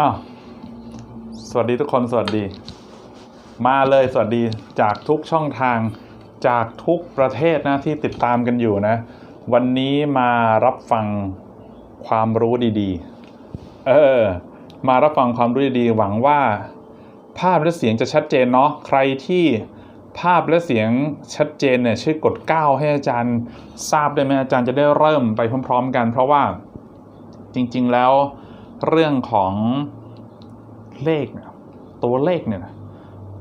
อ้าวสวัสดีทุกคนสวัสดี มาเลยสวัสดีจากทุกช่องทางจากทุกประเทศนะที่ติดตามกันอยู่นะ วันนี้มารับฟังความรู้ดีๆ เออ มารับฟังความรู้ดีๆ หวังว่าภาพและเสียงจะชัดเจนเนาะใครที่ภาพและเสียงชัดเจนเนี่ยช่วยกด9ให้อาจารย์ทราบได้ไหมอาจารย์จะได้เริ่มไปพร้อม ๆ กัน เพราะว่าจริง ๆ แล้ว เรื่องของเลขเนี่ยตัวเลขเนี่ย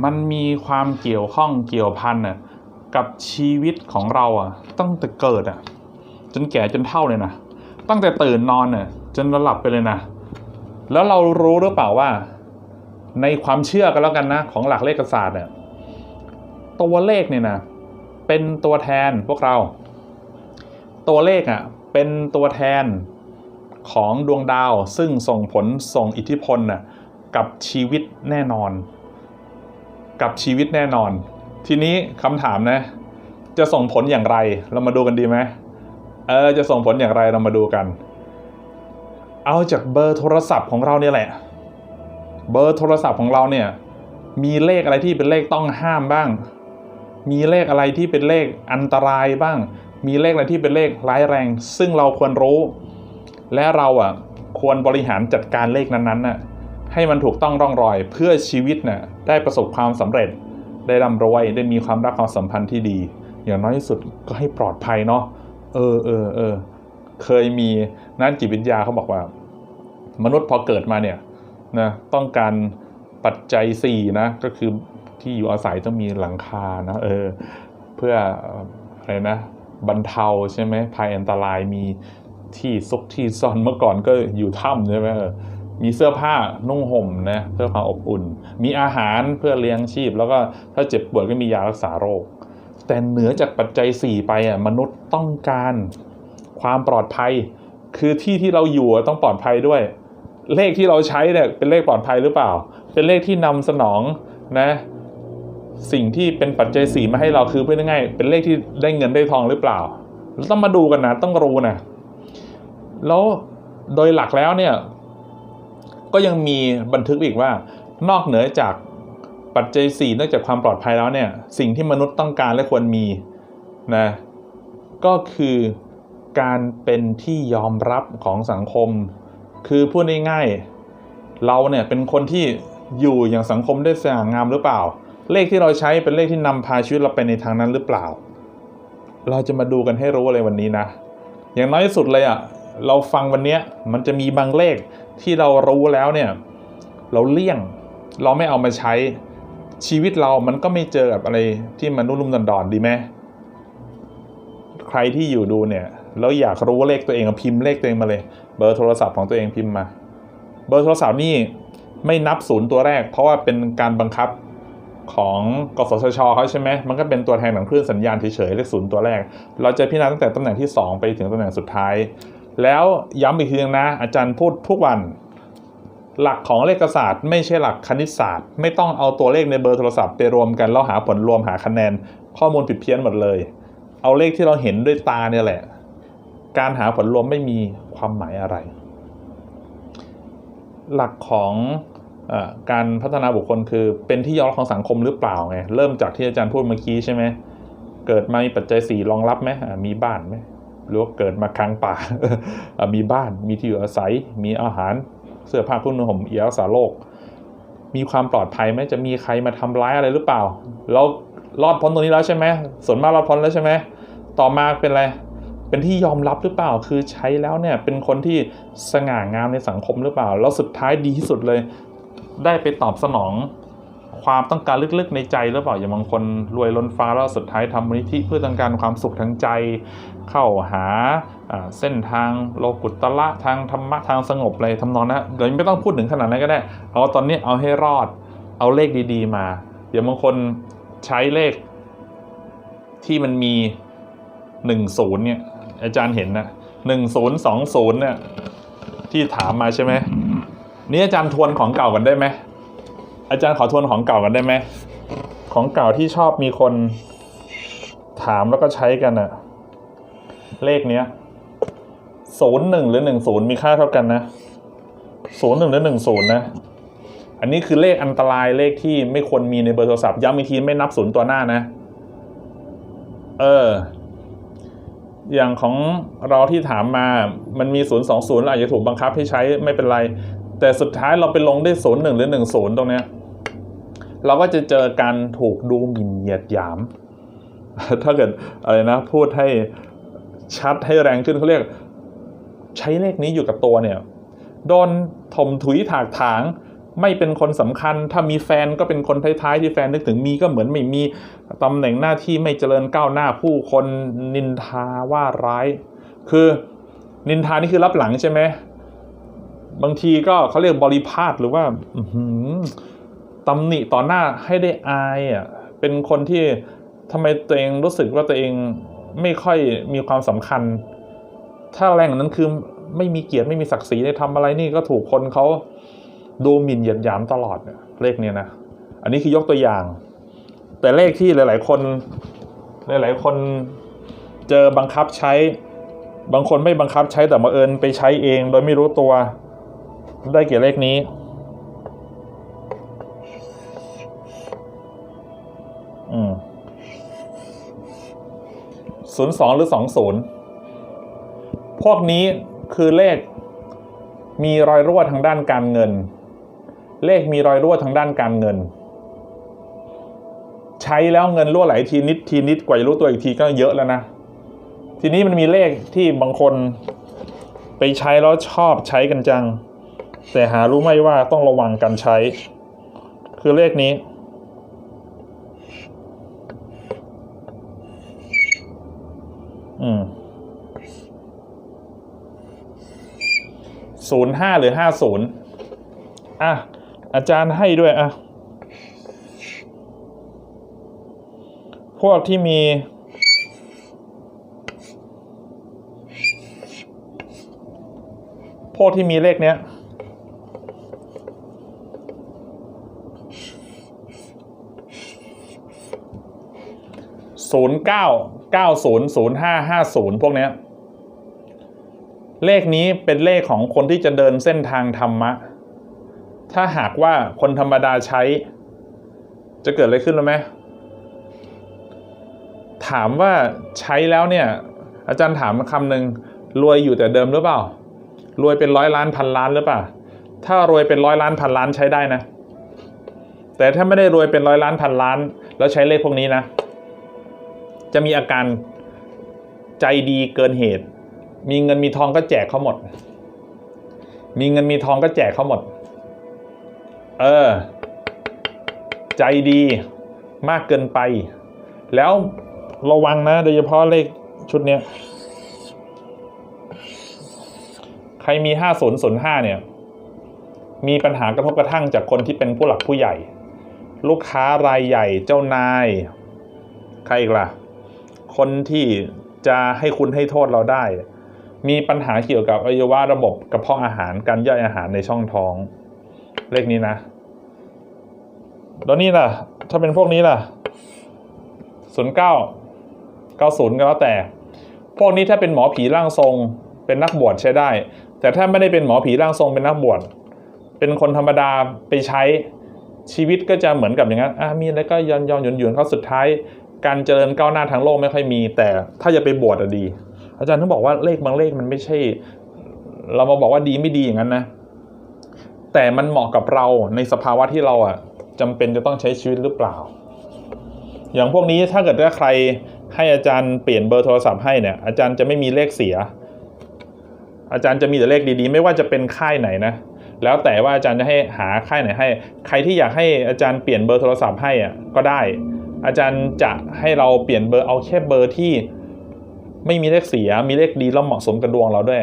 มันมีความเกี่ยวข้องเกี่ยวพันน่ะกับชีวิตของเราอะตั้งแต่เกิดอะจนแก่จนเฒ่าเลยนะตั้งแต่ตื่นนอนน่ะจนเราหลับไปเลยนะแล้วเรารู้หรือเปล่าว่า ในความเชื่อกันแล้วกันนะ ของหลักเลขศาสตร์เนี่ยตัวเลขเนี่ยนะเป็นตัวแทนพวกเรา ตัวเลขอะเป็นตัวแทน ของดวงดาวซึ่งส่งผลส่งอิทธิพลน่ะกับชีวิตแน่นอน กับชีวิตแน่นอน ทีนี้คำถามนะ จะส่งผลอย่างไรเรามาดูกันดีไหมเออจะส่งผลอย่างไรเรามาดูกัน เอาจากเบอร์โทรศัพท์ของเราเนี่ยแหละ เบอร์โทรศัพท์ของเราเนี่ย มีเลขอะไรที่เป็นเลขต้องห้ามบ้าง มีเลขอะไรที่เป็นเลขอันตรายบ้าง มีเลขอะไรที่เป็นเลขร้ายแรง ซึ่งเราควรรู้ และเราอะควรบริหารจัดการเลขนั้นๆน่ะให้มันถูกต้องร่องรอยเพื่อชีวิตน่ะได้ประสบความสำเร็จ ได้ร่ำรวยได้มีความรักความสัมพันธ์ที่ดี อย่างน้อยที่สุดก็ให้ปลอดภัยเนาะเออเออเออเคยมีนักจิตวิทยาเขาบอกว่า มนุษย์พอเกิดมาเนี่ยนะต้องการปัจจัย4นะก็คือที่อยู่อาศัยต้องมีหลังคานะเออเพื่ออะไรนะบรรเทาใช่ไหมภัยอันตรายมี ที่ซุกที่ซ่อนเมื่อก่อนก็อยู่ถ้ำใช่ไหมเออมีเสื้อผ้านุ่งห่มนะเพื่อความอบอุ่น มีอาหารเพื่อเลี้ยงชีพ แล้วก็ถ้าเจ็บป่วยก็มียารักษาโรค แต่เหนือจากปัจจัย 4 ไปอะมนุษย์ต้องการความปลอดภัย คือที่ที่เราอยู่ต้องปลอดภัยด้วย เลขที่เราใช้เนี่ยเป็นเลขปลอดภัยหรือเปล่า เป็นเลขที่นำสนองนะสิ่งที่เป็นปัจจัยสี่มาให้เราคือเพื่อง่ายเป็นเลขที่ได้เงินได้ทองหรือเปล่าเราต้องมาดูกันนะต้องรู้นะ แล้วโดยหลักแล้วเนี่ย ก็ยังมีบันทึกอีกว่านอกเหนือจากปัจจัยสี่นอกจากความปลอดภัยแล้วเนี่ย สิ่งที่มนุษย์ต้องการและควรมีนะก็คือการเป็นที่ยอมรับของสังคม คือพูดง่ายๆเราเนี่ยเป็นคนที่อยู่อย่างสังคมได้สง่างามหรือเปล่า เลขที่เราใช้เป็นเลขที่นำพาชีวิตเราไปในทางนั้นหรือเปล่า เราจะมาดูกันให้รู้เลยวันนี้นะ อย่างน้อยที่สุดเลยอะ่ะ เราฟังวันนี้มันจะมีบางเลขที่เรารู้แล้วเนี่ย เราเลี่ยง เราไม่เอามาใช้ชีวิตเรามันก็ไม่เจอกับอะไรที่มันนุ่มๆดอนๆดีไหมใครที่อยู่ดูเนี่ยแล้วอยากรู้เลขตัวเองพิมพ์เลขตัวเองมาเลย เบอร์โทรศัพท์ของตัวเองพิมพ์มา เบอร์โทรศัพท์นี่ไม่นับศูนย์ตัวแรก เพราะว่าเป็นการบังคับของกสชเขาใช่ไหมมันก็เป็นตัวแทนของคลื่นสัญญาณเฉยๆเลขศูนย์ตัวแรก เราจะพิจารณาตั้งแต่ตำแหน่งที่ 2 ไปถึงตำแหน่งสุดท้าย แล้วย้ำอีกทีนึงนะ อาจารย์พูดทุกวัน หลักของเลขศาสตร์ ไม่ใช่หลักคณิตศาสตร์ ไม่ต้องเอาตัวเลขในเบอร์โทรศัพท์ไปรวมกันแล้วหาผลรวมหาคะแนน ข้อมูลผิดเพี้ยนหมดเลย เอาเลขที่เราเห็นด้วยตาเนี่ยแหละ การหาผลรวมไม่มีความหมายอะไร หลักของอการพัฒนาบุคคลคือเป็นที่ยอมรับของสังคมหรือเปล่าไงเริ่มจากที่อาจารย์พูดเมื่อกี้ใช่ไหมเกิดมามีปัจจัยสี่รองรับไหมมีบ้านไหม หรือว่าเกิดมาค้างป่า มีบ้านมีที่อยู่อาศัย มีอาหารเสื้อผ้าเครื่องนุ่งห่มยารักษาโรคมีความปลอดภัยไหมจะมีใครมาทำร้ายอะไรหรือเปล่า เรารอดพ้นตรงนี้แล้วใช่ไหมส่วนมากรอดพ้นแล้วใช่ไหมต่อมาเป็นอะไรเป็นที่ยอมรับหรือเปล่า คือใช้แล้วเนี่ยเป็นคนที่สง่างามในสังคมหรือเปล่า แล้วสุดท้ายดีที่สุดเลย ได้ไปตอบสนอง ความต้องการลึกๆในใจหรือเปล่าอย่างบางคนรวยล้นฟ้าแล้วสุดท้ายทำมูลนิธิเพื่อต้องการความสุขทางใจ เข้าหาเส้นทางโลกุตตระทางธรรมะทางสงบอะไรทำนองนั้นเดี๋ยวไม่ต้องพูดถึงขนาดนั้นก็ได้เอาตอนนี้เอาให้รอดเอาเลขดีๆมาเดี๋ยวบางคนใช้เลขที่มันมีหนึ่งศูนย์เนี่ยอาจารย์เห็นนะหนึ่งศูนย์สองศูนย์เนี่ยที่ถามมาใช่ไหมนี่อาจารย์ทวนของเก่ากันได้ไหม อาจารย์ขอทวนของเก่ากันได้ไหม ของเก่าที่ชอบมีคนถามแล้วก็ใช้กันอะเลขเนี้ยศูนย์หนึ่งหรือหนึ่งศูนย์มีค่าเท่ากันนะศูนย์หนึ่งหรือหนึ่งศูนย์นะ อันนี้คือเลขอันตรายเลขที่ไม่ควรมีในเบอร์โทรศัพท์ย้ำอีกทีไม่นับศูนย์ตัวหน้านะ เออ อย่างของเราที่ถามมา มันมีศูนย์สองศูนย์อาจจะถูกบังคับให้ใช้ไม่เป็นไร แต่สุดท้ายเราไปลงได้ศูนย์หนึ่งหรือหนึ่งศูนย์ตรงเนี้ย เราก็จะเจอการถูกดูหมิ่นเหยียดหยาม ถ้าเกิดอะไรนะ พูดให้ชัดให้แรงขึ้นเขาเรียก ใช้เลขนี้อยู่กับตัวเนี่ย โดนถมถุยถากถาง ไม่เป็นคนสำคัญ ถ้ามีแฟนก็เป็นคนท้ายๆที่แฟนนึกถึงมีก็เหมือนไม่มีตำแหน่งหน้าที่ไม่เจริญก้าวหน้าผู้คนนินทาว่าร้าย คือนินทานี่คือรับหลังใช่ไหมบางทีก็เขาเรียกบริพาทหรือว่าอื ตำหนิต่อหน้าให้ได้อายอะเป็นคนที่ทำไมตัวเองรู้สึกว่าตัวเองไม่ค่อยมีความสำคัญ ถ้าแรงนั้นคือไม่มีเกียรติไม่มีศักดิ์ศรีในทำอะไรนี่ก็ถูกคนเขาดูหมิ่นเหยียดหยามตลอดเนี่ยเลขเนี้ยนะอันนี้คือยกตัวอย่าง แต่เลขที่หลาย ๆ คน หลาย ๆ คนเจอบังคับใช้ บางคนไม่บังคับใช้แต่มาเอิญไปใช้เอง โดยไม่รู้ตัวได้เกี่ยวเลขนี้ 02 หรือ 20 พวกนี้คือเลขมีรอยรั่วทางด้านการเงิน เลขมีรอยรั่วทางด้านการเงิน ใช้แล้วเงินรั่วไหลทีนิดทีนิดกว่ารู้ตัวอีกทีก็เยอะแล้วนะ ทีนี้มันมีเลขที่บางคนไปใช้แล้วชอบใช้กันจัง แต่หารู้ไม่ว่าต้องระวังการใช้ คือเลขนี้ อืมศูนย์ห้าหรือห้าศูนย์อะ อาจารย์ให้ด้วยอะ พวกที่มีพวกที่มีเลขเนี้ย ศูนย์เก้า เก้าศูนย์ศูนย์ห้าห้าศูนย์พวกเนี้ย เลขนี้เป็นเลขของคนที่จะเดินเส้นทางธรรมะ ถ้าหากว่าคนธรรมดาใช้ จะเกิดอะไรขึ้นรู้ไหมถามว่าใช้แล้วเนี่ย อาจารย์ถามคำหนึ่งรวยอยู่แต่เดิมหรือเปล่า รวยเป็นร้อยล้านพันล้านหรือเปล่า ถ้ารวยเป็นร้อยล้านพันล้านใช้ได้นะ แต่ถ้าไม่ได้รวยเป็นร้อยล้านพันล้าน แล้วใช้เลขพวกนี้นะ จะมีอาการใจดีเกินเหตุ มีเงินมีทองก็แจกเขาหมด มีเงินมีทองก็แจกเขาหมด เออ ใจดีมากเกินไป แล้วระวังนะ โดยเฉพาะเลขชุดเนี้ย ใครมีห้าศูนย์ศูนย์ห้าเนี่ย มีปัญหากระทบกระทั่งจากคนที่เป็นผู้หลักผู้ใหญ่ ลูกค้ารายใหญ่เจ้านาย ใครอีกล่ะ คนที่จะให้คุณให้โทษเราได้ มีปัญหาเกี่ยวกับอวัยวะระบบกระเพาะอาหารการย่อยอาหารในช่องท้อง เลขนี้นะ แล้วนี่ล่ะ ถ้าเป็นพวกนี้ล่ะศูนย์เก้าเก้าศูนย์ก็แล้วแต่ พวกนี้ถ้าเป็นหมอผีร่างทรง เป็นนักบวชใช้ได้ แต่ถ้าไม่ได้เป็นหมอผีร่างทรงเป็นนักบวชเป็นคนธรรมดาไปใช้ชีวิตก็จะเหมือนกับอย่างนั้นอะมีอะไรก็ยอนยอนหยุนหยุนเขาสุดท้าย การเจริญก้าวหน้าทางโลกไม่ค่อยมี แต่ถ้าจะไปบวชอะดี อาจารย์ถึงบอกว่าเลขบางเลขมันไม่ใช่ เรามาบอกว่าดีไม่ดีอย่างนั้นนะ แต่มันเหมาะกับเราในสภาวะที่เราอะจำเป็นจะต้องใช้ชีวิตหรือเปล่า อย่างพวกนี้ถ้าเกิดว่าใครให้อาจารย์เปลี่ยนเบอร์โทรศัพท์ให้เนี่ย อาจารย์จะไม่มีเลขเสีย อาจารย์จะมีแต่เลขดีๆ ไม่ว่าจะเป็นค่ายไหนนะแล้วแต่ว่าอาจารย์จะให้หาค่ายไหนให้ ใครที่อยากให้อาจารย์เปลี่ยนเบอร์โทรศัพท์ให้อะก็ได้ อาจารย์จะให้เราเปลี่ยนเบอร์เอาแค่เบอร์ที่ไม่มีเลขเสีย มีเลขดีแล้วเหมาะสมกับดวงเราด้วย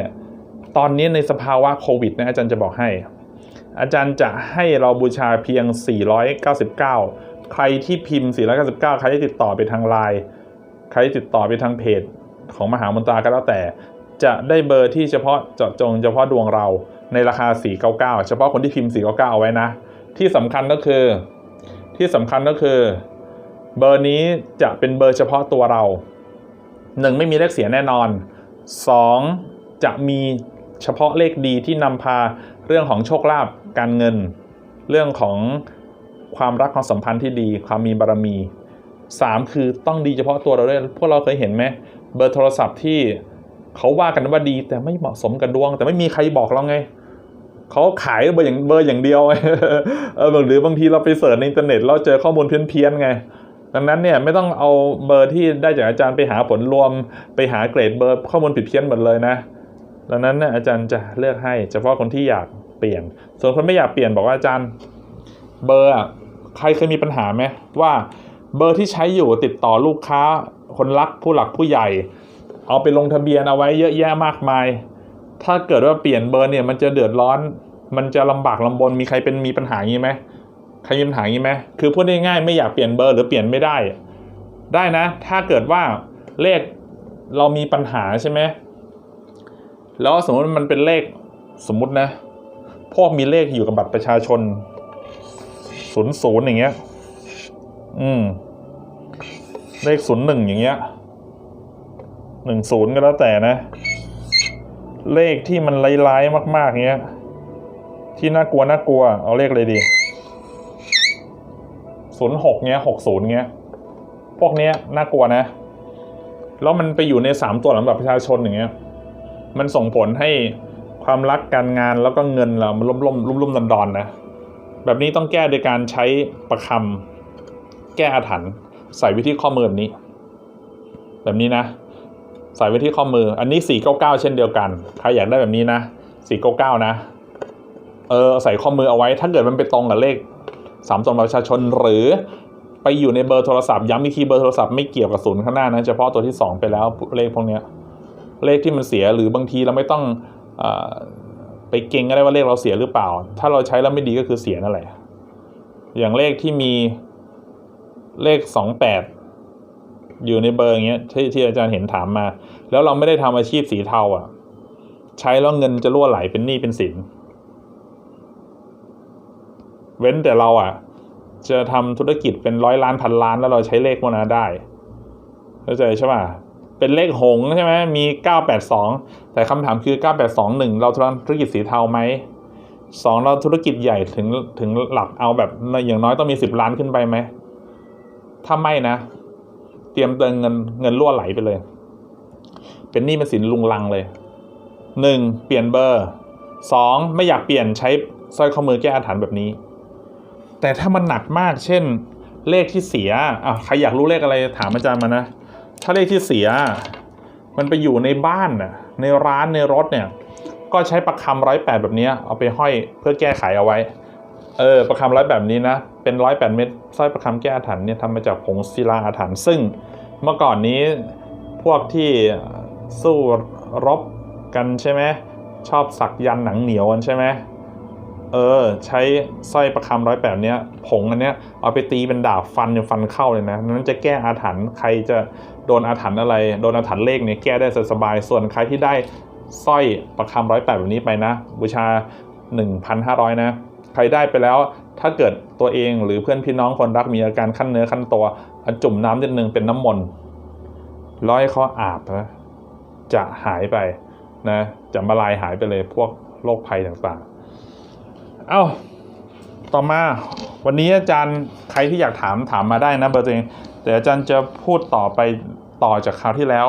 ตอนนี้ในสภาวะโควิดนะอาจารย์จะบอกให้ อาจารย์จะให้เราบูชาเพียง 499 ใครที่พิมพ์ 499 ใครที่ติดต่อไปทางไลน์ ใครที่ติดต่อไปทางเพจ ของมหามนตราก็แล้วแต่ จะได้เบอร์ที่เฉพาะเจาะจงเฉพาะดวงเราในราคา 499 เฉพาะคนที่พิมพ์ 499 เอาไว้นะ ที่สำคัญก็คือ ที่สำคัญก็คือ เบอร์นี้จะเป็นเบอร์เฉพาะตัวเราหนึ่งไม่มีเลขเสียแน่นอนสองจะมีเฉพาะเลขดีที่นำพาเรื่องของโชคลาภการเงิน เรื่องของความรักความสัมพันธ์ที่ดี ความมีบารมีสามคือต้องดีเฉพาะตัวเราด้วยพวกเราเคยเห็นไหมเบอร์โทรศัพท์ที่เขาว่ากันว่าดีแต่ไม่เหมาะสมกับดวง แต่ไม่มีใครบอกเราไงเขาขายเบอร์อย่างเบอร์อย่างเดียวเออหรือบางทีเราไปเสิร์ชในอินเทอร์เน็ตเราเจอข้อมูลเพี้ยนๆไง ดังนั้นเนี่ยไม่ต้องเอาเบอร์ที่ได้จากอาจารย์ไปหาผลรวม ไปหาเกรดเบอร์ข้อมูลผิดเพี้ยนหมดเลยนะ ดังนั้นเนี่ยอาจารย์จะเลือกให้เฉพาะคนที่อยากเปลี่ยน ส่วนคนไม่อยากเปลี่ยนบอกว่าอาจารย์เบอร์ใครเคยมีปัญหาไหมว่าเบอร์ที่ใช้อยู่ติดต่อลูกค้า คนรักผู้หลักผู้ใหญ่ เอาไปลงทะเบียนเอาไว้เยอะแยะมากมาย ถ้าเกิดว่าเปลี่ยนเบอร์เนี่ยมันจะเดือดร้อน มันจะลำบากลำบนมีใครเป็นมีปัญหาอย่างนี้ไหม ใครมีปัญหาอย่างนี้ไหมคือพูดง่ายๆไม่อยากเปลี่ยนเบอร์หรือเปลี่ยนไม่ได้ ได้นะ ถ้าเกิดว่าเลขเรามีปัญหาใช่ไหมแล้วสมมติมันเป็นเลขสมมุตินะพวกมีเลขอยู่กับบัตรประชาชนศูนย์ศูนย์อย่างเงี้ย อืม เลขศูนย์หนึ่งอย่างเงี้ยหนึ่งศูนย์ก็แล้วแต่นะ เลขที่มันไร้ายๆมาก ๆ เงี้ย ที่น่ากลัวน่ากลัว เอาเลขเลยดี ศูนย์หกเงี้ยหกศูนย์เงี้ย พวกเนี้ยน่ากลัวนะ แล้วมันไปอยู่ในสามตัวหลังบัตรประชาชนอย่างเงี้ย มันส่งผลให้ความรักการงานแล้วก็เงินเรามันล่มล่มลุ่มลุ่มดอนดอนนะ แบบนี้ต้องแก้โดยการใช้ประคำแก้อาถรรพ์ใส่ว้ที่ข้อมือแบบนี้ แบบนี้นะใส่ไว้ที่ข้อมือ อันนี้ 499 เช่นเดียวกัน ใครอยากได้แบบนี้นะ 499 นะ เออ ใส่ข้อมือเอาไว้ ถ้าเกิดมันไปตรงกับเลข สามตัวบัตรประชาชนหรือไปอยู่ในเบอร์โทรศัพท์ย้ำอีกทีเบอร์โทรศัพท์ไม่เกี่ยวกับศูนย์ข้างหน้านะเฉพาะตัวที่ 2 ไปแล้วเลขพวกเนี้ยเลขที่มันเสียหรือบางทีเราไม่ต้องอไปเก่งก็ได้ว่าเลขเราเสียหรือเปล่า ถ้าเราใช้แล้วไม่ดีก็คือเสียนั่นแหละอย่างเลขที่มีเลขสองแปดอยู่ในเบอร์อย่างเงี้ยที่ที่อาจารย์เห็นถามมา แล้วเราไม่ได้ทำอาชีพสีเทาอะ ใช้แล้วเงินจะรั่วไหลเป็นหนี้เป็นสิน เว้นแต่เราอะ จะทำธุรกิจเป็นร้อยล้านพันล้านแล้วเราใช้เลขพวกนั้นได้เข้าใจใช่ป่ะเป็นเลขหงส์ใช่ไหมมี 982 แต่คำถามคือ 9821 เราทำธุรกิจสีเทาไหมสองเราธุรกิจใหญ่ถึงถึงหลักเอาแบบอย่างน้อยต้องมี 10 ล้านขึ้นไปไหมถ้าไม่นะ เตรียมเติมเงินเงินรั่วไหลไปเลย เป็นหนี้เป็นสินลุงลังเลยหนึ่งเปลี่ยนเบอร์สองไม่อยากเปลี่ยนใช้สร้อยข้อมือแก้อาถรรพ์แบบนี้ แต่ถ้ามันหนักมาก เช่น เลขที่เสียอะใครอยากรู้เลขอะไรถามอาจารย์มานะ ถ้าเลขที่เสีย มันไปอยู่ในบ้านน่ะ ในร้านในรถเนี่ย ก็ใช้ประคำร้อยแปดแบบนี้เอาไปห้อยเพื่อแก้ไขเอาไว้ เออ ประคำร้อยแบบนี้นะ เป็นร้อยแปดเม็ดสร้อยประคำแก้อาถรรพ์เนี่ยทำมาจากผงศิลาอาถรรพ์ซึ่งเมื่อก่อนนี้พวกที่สู้รบกันใช่ไหมชอบสักยันหนังเหนียวกันใช่ไหม เออ ใช้สร้อยประคำร้อยแปดเนี้ยผงอันเนี้ยเอาไปตีเป็นดาบฟันจนฟันเข้าเลยนะนั้นจะแก้อาถรรพ์ใครจะโดนอาถรรพ์อะไรโดนอาถรรพ์เลขเนี่ยแก้ได้สบายส่วนใครที่ได้สร้อยประคำร้อยแปดแบบนี้ไปนะ บูชา 1,500 นะ ใครได้ไปแล้วถ้าเกิดตัวเองหรือเพื่อนพี่น้องคนรักมีอาการขั้นเนื้อขั้นตัวอจุ่มน้ำนิดนึงเป็นน้ำมนต์ร้อยเขาอาบนะจะหายไปนะ จะมาลายหายไปเลยพวกโรคภัยต่างๆ เอ้าต่อมาวันนี้อาจารย์ใครที่อยากถามถามมาได้นะเบอร์ตัวเองแต่อาจารย์จะพูดต่อไปต่อจากคราวที่แล้ว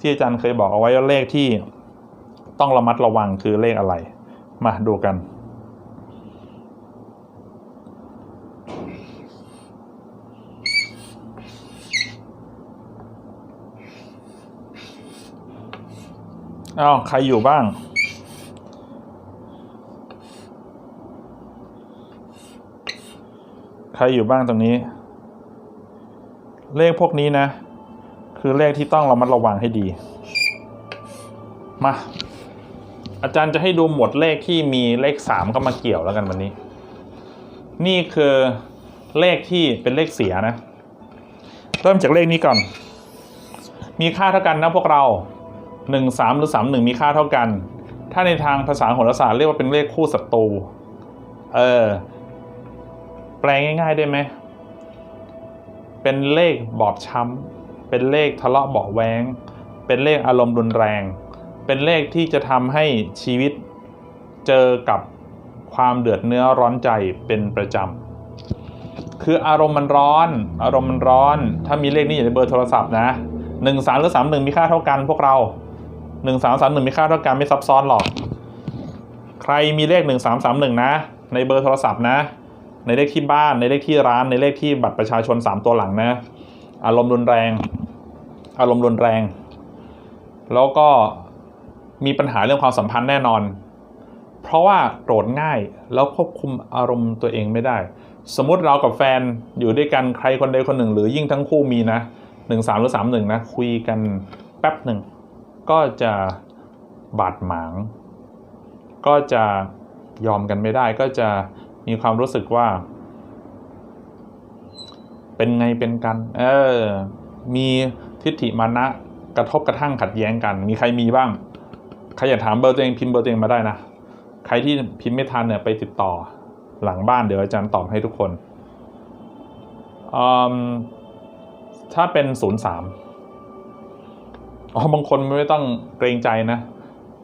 ที่อาจารย์เคยบอกเอาไว้ว่าเลขที่ต้องระมัดระวังคือเลขอะไร มาดูกัน อ้าว ใครอยู่บ้าง ใครอยู่บ้างตรงนี้ เลขพวกนี้นะ คือเลขที่ต้องเระมัดระวังให้ดี มา อาจารย์จะให้ดูหมวดเลขที่มีเลขสามเข้ามาเกี่ยวแล้วกันวันนี้ นี่คือเลขที่เป็นเลขเสียนะ เริ่มจากเลขนี้ก่อน มีค่าเท่ากันนะพวกเราหนึ่งสามหรือสามหนึ่งมีค่าเท่ากัน ถ้าในทางภาษาโหราศาสตร์เรียกว่าเป็นเลขคู่ศัตรู เออ ปลง่าย ๆ ได้ไหม เป็นเลขบอบช้ำ เป็นเลขทะเลาะเบาะแว้งเป็นเลขอารมณ์รุนแรง เป็นเลขที่จะทำให้ชีวิตเจอกับความเดือดเนื้อร้อนใจเป็นประจำ คืออารมณ์มันร้อน อารมณ์มันร้อน ถ้ามีเลขนี้อยู่ในเบอร์โทรศัพท์นะหนึ่งสามหรือสามหนึ่งมีค่าเท่ากันพวกเราหนึ่งสามสามหนึ่งมีค่าเท่ากันไม่ซับซ้อนหรอก ใครมีเลขหนึ่งสามสามหนึ่งนะ ในเบอร์โทรศัพท์นะ ในเลขที่บ้าน ในเลขที่ร้าน ในเลขที่บัตรประชาชนสามตัวหลังนะ อารมณ์รุนแรง อารมณ์รุนแรง แล้วก็มีปัญหาเรื่องความสัมพันธ์แน่นอน เพราะว่าโกรธง่ายแล้วควบคุมอารมณ์ตัวเองไม่ได้ สมมติเรากับแฟนอยู่ด้วยกันใครคนใดคนหนึ่ง หรือยิ่งทั้งคู่มีนะหนึ่งสามหรือสามหนึ่งนะคุยกันแป๊บหนึ่งก็จะบาดหมาง ก็จะยอมกันไม่ได้ก็จะ มีความรู้สึกว่า เป็นไงเป็นกัน เออ มีทิฏฐิมานะ กระทบกระทั่งขัดแย้งกัน มีใครมีบ้าง ใครอยากถามเบอร์ตัวเองพิมพ์เบอร์ตัวเองมาได้นะ ใครที่พิมพ์ไม่ทันเนี่ยไปติดต่อ หลังบ้านเดี๋ยวอาจารย์ตอบให้ทุกคนอืมถ้าเป็นศูนย์สามอ๋อบางคนไม่ต้องเกรงใจนะ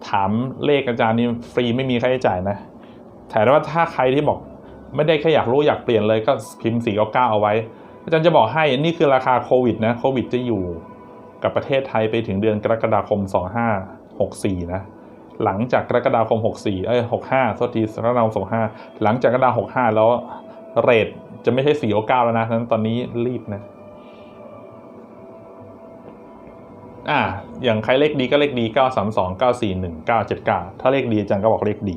ถามเลขอาจารย์นี่ฟรีไม่มีค่าใช้จ่ายนะแต่ว่าถ้าใครที่บอก ไม่ได้แค่อยากรู้อยากเปลี่ยนเลยก็พิมพ์สี่เก้าเอาไว้ อาจารย์จะบอกให้นี่คือราคาโควิดนะโควิดจะอยู่กับประเทศไทยไปถึงเดือนกรกฎาคม 2564 นะหลังจากกรกฎาคม 64 เอ้ย 65โทษทีกรกฎาคม65 หลังจากกรกฎาคม65 แล้วเรทจะไม่ใช่4 9แล้วนะนั้นตอนนี้รีบนะ อ่า อย่างใครเลขดีก็เลขดี 932 941 979 ถ้าเลขดีอาจารย์ก็บอกเลขดี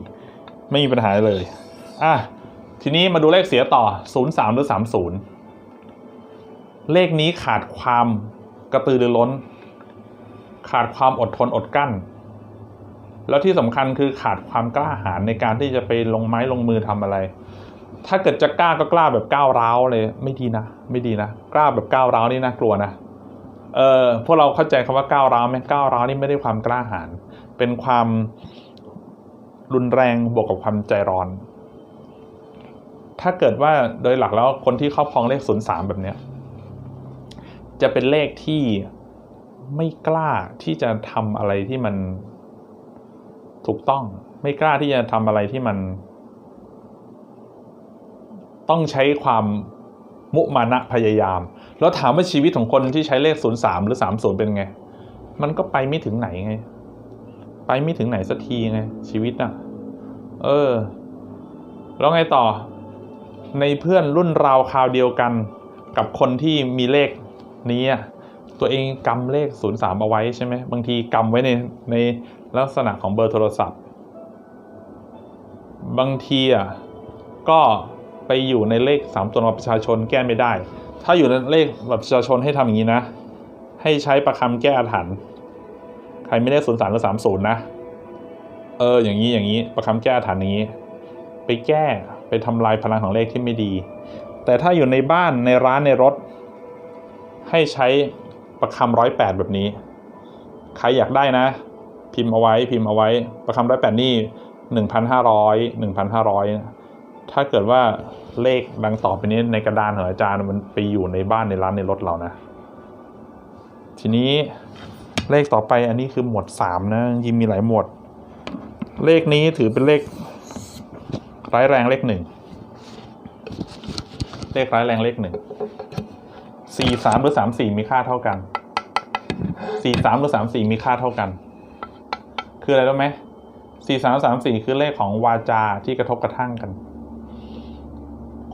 ไม่มีปัญหาเลย อะ ทีนี้มาดูเลขเสียต่อ 03 หรือ 30 เลขนี้ขาดความกระตือรือร้น ขาดความอดทนอดกลั้น แล้วที่สำคัญคือขาดความกล้าหาญในการที่จะไปลงไม้ลงมือทำอะไร ถ้าเกิดจะกล้าก็กล้าแบบก้าวร้าวเลย ไม่ดีนะ ไม่ดีนะ กล้าแบบก้าวร้าวนี่น่ากลัวนะ เออพวกเราเข้าใจคำว่าก้าวร้าวไหมก้าวร้าวนี่ไม่ได้ความกล้าหาญเป็นความรุนแรงบวกกับความใจร้อน ถ้าเกิดว่าโดยหลักแล้วคนที่ครอบครองเลขศูนย์สามแบบเนี้ย จะเป็นเลขที่ไม่กล้าที่จะทำอะไรที่มันถูกต้อง ไม่กล้าที่จะทำอะไรที่มัน ต้องใช้ความมุมานะพยายาม แล้วถามว่าชีวิตของคนที่ใช้เลข 0 3 หรือ 3 0 เป็นไง มันก็ไปไม่ถึงไหนไง ไปไม่ถึงไหนสักทีไงชีวิตน่ะ เออ แล้วไงต่อ ในเพื่อนรุ่นราวคราวเดียวกันกับคนที่มีเลขนี้ตัวเองกำเลข 0 3 เอาไว้ใช่ไหมบางทีกำไว้ในในลักษณะของเบอร์โทรศัพท์ บางทีอะก็ไปอยู่ในเลขสามตัวบัตรประชาชนแก้ไม่ได้ ถ้าอยู่ในเลขบัตรประชาชนให้ทำอย่างนี้นะ ให้ใช้ประคำแก้อาถรรพ์ใครไม่ได้ศูนย์สามหรือสามศูนย์นะ เอออย่างนี้อย่างนี้ประคำแก้อาถรรพ์อย่างนี้ ไปแก้ ไปทำลายพลังของเลขที่ไม่ดี แต่ถ้าอยู่ในบ้านในร้านในรถ ให้ใช้ประคำร้อยแปดแบบนี้ ใครอยากได้นะ พิมพ์เอาไว้พิมพ์เอาไว้ประคำร้อยแปดนี่หนึ่งพันห้าร้อยหนึ่งพันห้าร้อยถ้าเกิดว่าเลขดังต่อไปนี้ในกระดานของอาจารย์มันไปอยู่ในบ้านในร้านในรถเรานะ ทีนี้เลขต่อไปอันนี้คือหมวดสามนะยิงมีหลายหมวด เลขนี้ถือเป็นเลข ร้ายแรงเลขหนึ่งเลขร้ายแรงเลขหนึ่งสี่สามหรือสามสี่มีค่าเท่ากันสี่สามหรือสามสี่มีค่าเท่ากัน คืออะไรรู้ไหมสี่สามสามสี่คือเลขของวาจาที่กระทบกระทั่งกัน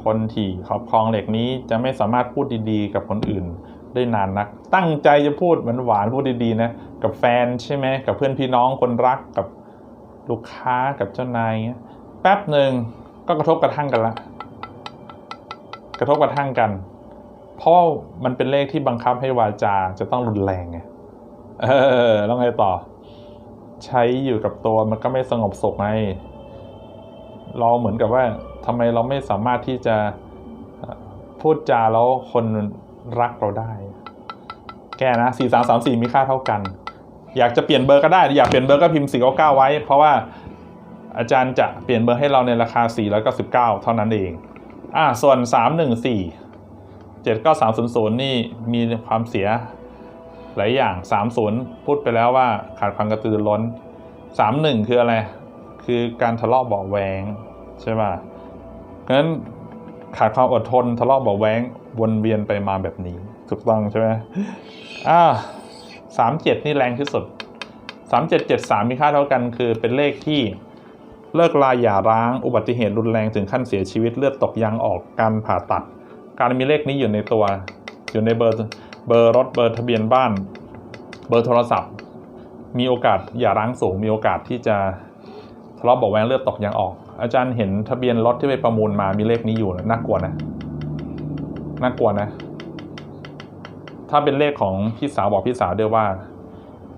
คนที่ครอบครองเหล็กนี้จะไม่สามารถพูดดีๆ กับคนอื่นได้นานนัก ตั้งใจจะพูดหวานๆพูดดีๆนะ กับแฟนใช่ไหมกับเพื่อนพี่น้องคนรักกับลูกค้ากับเจ้านายเงี้ย แป๊บหนึ่งก็กระทบกระทั่งกันละ กระทบกระทั่งกัน เพราะมันเป็นเลขที่บังคับให้วาจาจะต้องรุนแรงไงเออแล้วไงต่อ ใช้อยู่กับตัวมันก็ไม่สงบสุขไงเราเหมือนกับว่าทำไมเราไม่สามารถที่จะพูดจาแล้วคนรักเราได้ แกนะสี่สามสามสี่มีค่าเท่ากัน อยากจะเปลี่ยนเบอร์ก็ได้ อยากเปลี่ยนเบอร์ก็พิมพ์สี่เก้าเก้าไว้ เพราะว่า อาจารย์จะเปลี่ยนเบอร์ให้เราในราคาสี่ร้อยเก้าสิบเก้าเท่านั้นเอง อ่า ส่วนสามหนึ่งสี่เจ็ดเก้าสามศูนย์ศูนย์นี่มีความเสียหลายอย่างสามศูนย์พูดไปแล้วว่าขาดความกระตือร้นสามหนึ่งคืออะไร คือการทะเลาะเบาแวงใช่ป่ะเพราะฉะนั้นขาดความอดทนทะเลาะเบาแวงวนเวียนไปมาแบบนี้ ถูกต้องใช่ไหมอ่าสามเจ็ดนี่แรงที่สุดสามเจ็ดเจ็ดสามมีค่าเท่ากันคือเป็นเลขที่ เลิกลาหย่าร้าง อุบัติเหตุรุนแรงถึงขั้นเสียชีวิตเลือดตกยางออกการผ่าตัด การมีเลขนี้อยู่ในตัว อยู่ในเบอร์เบอร์รถเบอร์ทะเบียนบ้าน เบอร์โทรศัพท์ มีโอกาสหย่าร้างสูง มีโอกาสที่จะทะเลาะเบาะแวงเลือดตกยางออก อาจารย์เห็นทะเบียนรถที่ไปประมูลมามีเลขนี้อยู่น่ากลัวนะน่ากลัวนะ ถ้าเป็นเลขของพี่สาวบอกพี่สาวด้วยว่า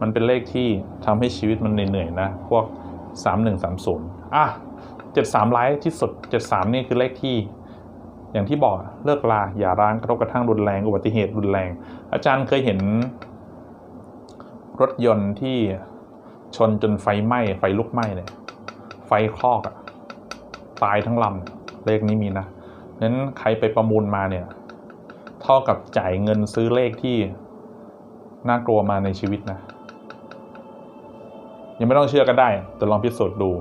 มันเป็นเลขที่ทำให้ชีวิตมันเหนื่อยๆนะ พวกสามหนึ่งสามศูนย์ อะเจ็ดสามไลท์ที่สุดเจ็ดสามนี่คือเลขที่ อย่างที่บอกเลิกลาอย่าร้างกระทบกระทั่งรุนแรงอุบัติเหตุรุนแรง อาจารย์เคยเห็น รถยนต์ที่ชนจนไฟไหม้ไฟลุกไหม้เนี่ยไฟคลอกอะตายทั้งลำเลขนี้มีนะนั้นใครไปประมูลมาเนี่ย เท่ากับจ่ายเงินซื้อเลขที่น่ากลัวมาในชีวิตนะ ยังไม่ต้องเชื่อก็ได้ แต่ลองพิสูจน์ดู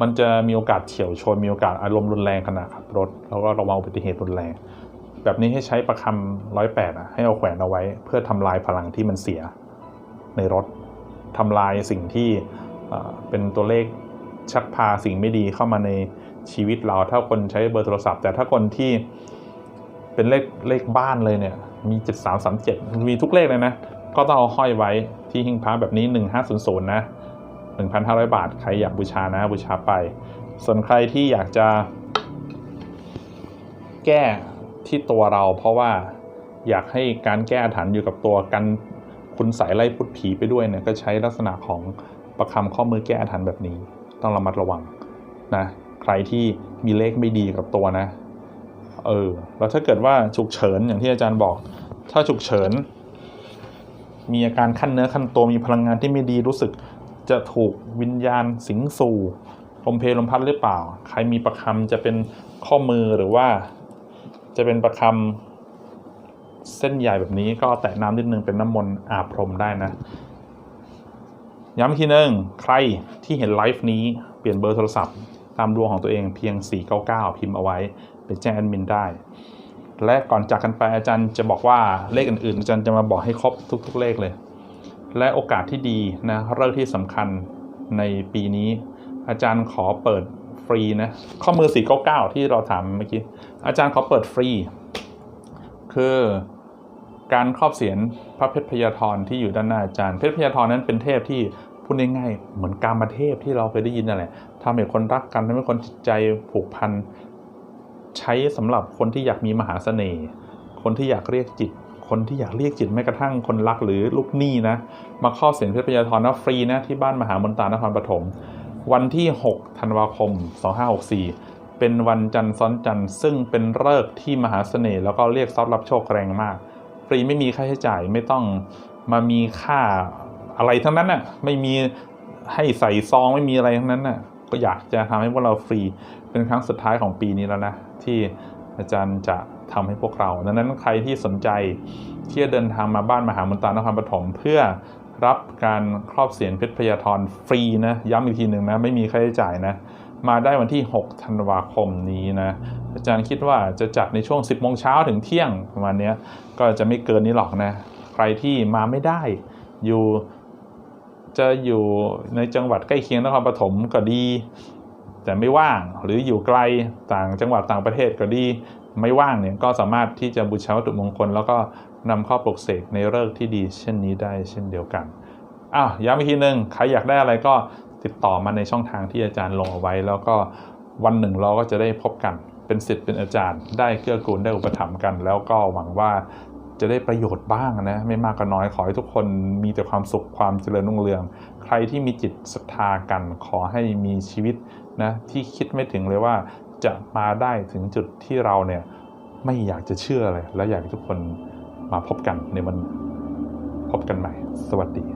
มันจะมีโอกาสเฉียวชน มีโอกาสอารมณ์รุนแรงขณะขับรถ แล้วก็ระวังอุบัติเหตุรุนแรง แบบนี้ให้ใช้ประคำร้อยแปดอะให้เอาแขวนเอาไว้ เพื่อทำลายพลังที่มันเสียในรถทำลายสิ่งที่เอ่อเป็นตัวเลขชักพาสิ่งไม่ดีเข้ามาในชีวิตเรา ถ้าคนใช้เบอร์โทรศัพท์ แต่ถ้าคนที่เป็นเลขเลขบ้านเลยเนี่ย มี7337มีทุกเลขเลยนะ ก็ต้องเอาห้อยไว้ที่หิ้งพระแบบนี้ 1500นะ 1,500 บาท ใครอยากบูชานะบูชาไป ส่วนใครที่อยากจะแก้ที่ตัวเรา เพราะว่าอยากให้การแก้อาถรรพ์อยู่กับตัวกันคุณใส่ไล่พุทธผีไปด้วยเนี่ยก็ใช้ลักษณะของประคำข้อมือแก้อาถรรพ์แบบนี้ ต้องระมัดระวังนะใครที่มีเลขไม่ดีกับตัวนะเออแล้วถ้าเกิดว่าฉุกเฉินอย่างที่อาจารย์บอก ถ้าฉุกเฉิน มีอาการขั้นเนื้อขั้นตัวมีพลังงานที่ไม่ดีรู้สึก จะถูกวิญญาณสิงสู่ลมเพลลมพัดหรือเปล่า ใครมีประคำจะเป็นข้อมือหรือว่า จะเป็นประคำเส้นใหญ่แบบนี้ก็แตะน้ำนิดนึงเป็นน้ำมนต์อาบพรมได้นะ ย้ำอีกทีนึงใครที่เห็นไลฟ์นี้เปลี่ยนเบอร์โทรศัพท์ ตามดวงของตัวเองเพียง 499 พิมพ์เอาไว้ไปแจ้งแอดมินได้ และก่อนจากกันไปอาจารย์จะบอกว่าเลขอื่นๆอาจารย์จะมาบอกให้ครบทุก ๆ เลขเลย และโอกาสที่ดีนะเรื่องที่สำคัญในปีนี้ อาจารย์ขอเปิดฟรีนะข้อมือ 499 ที่เราถามเมื่อกี้ อาจารย์ขอเปิดฟรี คือการครอบเสียนพระเพชรพยาธรที่อยู่ด้านหน้าอาจารย์เพชรพยาธรนั้นเป็นเทพที่พูดง่ายๆเหมือนการมาเทพที่เราเคยได้ยินนั่นแหละทำให้คนรักกันทำให้คนจิตใจผูกพันใช้สำหรับคนที่อยากมีมหาเสน่ห์คนที่อยากเรียกจิต คนที่อยากเรียกจิตแม้กระทั่งคนรักหรือลูกหนี้นะมาครอบเสียนเพชรพยาธรนะฟรีนะที่บ้านมหามนตานครปฐมวันที่ 6 ธันวาคม 2564 เป็นวันจันทร์ซ้อนจันทร์ซึ่งเป็นฤกษ์ที่มหาเสน่ห์แล้วก็เรียกทรัพย์รับโชคแรงมาก ฟรีไม่มีค่าใช้จ่ายไม่ต้องมามีค่าอะไรทั้งนั้นน่ะไม่มีให้ใส่ซองไม่มีอะไรทั้งนั้นน่ะก็อยากจะทำให้พวกเราฟรีเป็นครั้งสุดท้ายของปีนี้แล้วนะ ที่อาจารย์จะ ทำให้พวกเรา ดังนั้นใครที่สนใจที่จะเดินทางมาบ้านมหามนตานครปฐมเพื่อรับการครอบเสียนเพชรพยาธรฟรีนะ ย้ำอีกทีหนึ่งนะ ไม่มีค่าใช้จ่ายนะ มาได้วันที่ 6 ธันวาคมนี้นะ อาจารย์คิดว่าจะจัดในช่วง 10โมงเช้าถึงเที่ยงประมาณนี้ก็จะไม่เกินนี้หรอกนะ ใครที่มาไม่ได้อยู่จะอยู่ในจังหวัดใกล้เคียงนครปฐมก็ดี แต่ไม่ว่างหรืออยู่ไกลต่างจังหวัดต่างประเทศก็ดี ไม่ว่างเนี่ยก็สามารถที่จะบูชาวัตถุมงคล แล้วก็นำเข้าปลุกเสกในฤกษ์ที่ดี เช่นนี้ได้เช่นเดียวกันอ้าวย้ำอีกทีหนึ่งใครอยากได้อะไรก็ติดต่อมาในช่องทางที่อาจารย์ลงเอาไว้ แล้วก็วันหนึ่งเราก็จะได้พบกันเป็นสิทธิ์เป็นอาจารย์ ได้เกื้อกูลได้อุปถัมภ์กัน แล้วก็หวังว่าจะได้ประโยชน์บ้างนะไม่มากก็น้อยขอให้ทุกคนมีแต่ความสุขความเจริญรุ่งเรือง ใครที่มีจิตศรัทธากันขอให้มีชีวิตนะที่คิดไม่ถึงเลยว่า จะมาได้ถึงจุดที่เราเนี่ยไม่อยากจะเชื่อเลย และอยากให้ทุกคนมาพบกันในวันพบกันใหม่ สวัสดี